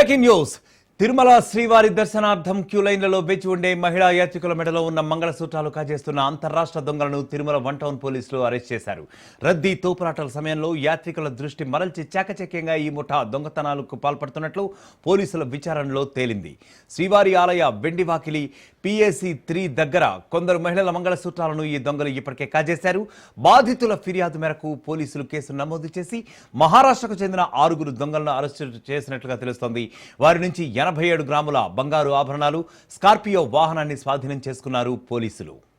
Breaking news. Tirumala శ్రీవారి దర్శనార్థం queue లైన్లలో వేచి ఉండే మహిళా యాత్రికుల మెడలో ఉన్న మంగళసూత్రాలు కాజేస్తున్న అంతరాష్ట్ర దొంగలను తిరుమల వన్ టౌన్ పోలీసులు అరెస్ట్ చేశారు. రద్దీ తోపురాటల సమయంలో యాత్రికుల దృష్టి మరల్చి చాకచక్యంగా ఈ ముఠా దొంగతనాలకు పాల్పడుతున్నట్లు పోలీసుల విచారణలో తేలింది. శ్రీవారి ఆలయ వెండి వాకిలి పిఏసి త్రీ దగ్గర కొందరు మహిళల మంగళసూత్రాలను ఈ దొంగలు ఇప్పటికే కాజేశారు. బాధితుల ఫిర్యాదు మేరకు పోలీసులు కేసు నమోదు చేసి మహారాష్ట్రకు చెందిన ఆరుగురు దొంగలను అరెస్టు చేసినట్లుగా తెలుస్తోంది. వారి నుంచి ఎనభై ఏడు గ్రాముల బంగారు ఆభరణాలు స్కార్పియో వాహనాన్ని స్వాధీనం చేసుకున్నారు పోలీసులు.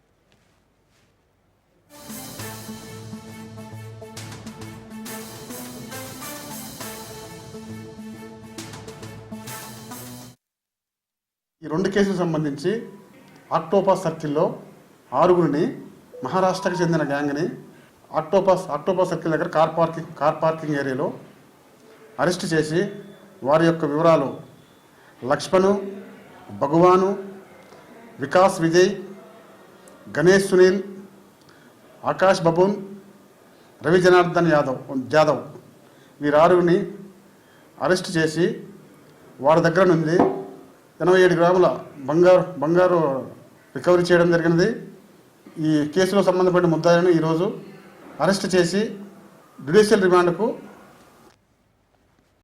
ఈ రెండు కేసులకు సంబంధించి ఆక్టోపస్ సర్కిల్లో ఆరుగురిని మహారాష్ట్రకు చెందిన గ్యాంగ్ని ఆక్టోపాస్ ఆక్టోపాస్ సర్కిల్ దగ్గర కార్ పార్కింగ్ కార్ పార్కింగ్ ఏరియాలో అరెస్ట్ చేసి వారి యొక్క వివరాలు లక్ష్మణు భగవాను వికాస్ విజయ్ గణేష్ సునీల్ ఆకాష్ బబూన్ రవి జనార్దన్ యాదవ్ జాదవ్ వీరారుగురిని అరెస్ట్ చేసి వారి దగ్గర నుండి ఎనభై ఏడు గ్రాముల బంగారు బంగారు రికవరీ చేయడం జరిగినది. ఈ కేసులో సంబంధపడిన ముద్దాయిలను ఈరోజు అరెస్ట్ చేసి జ్యుడిషియల్ రిమాండ్కు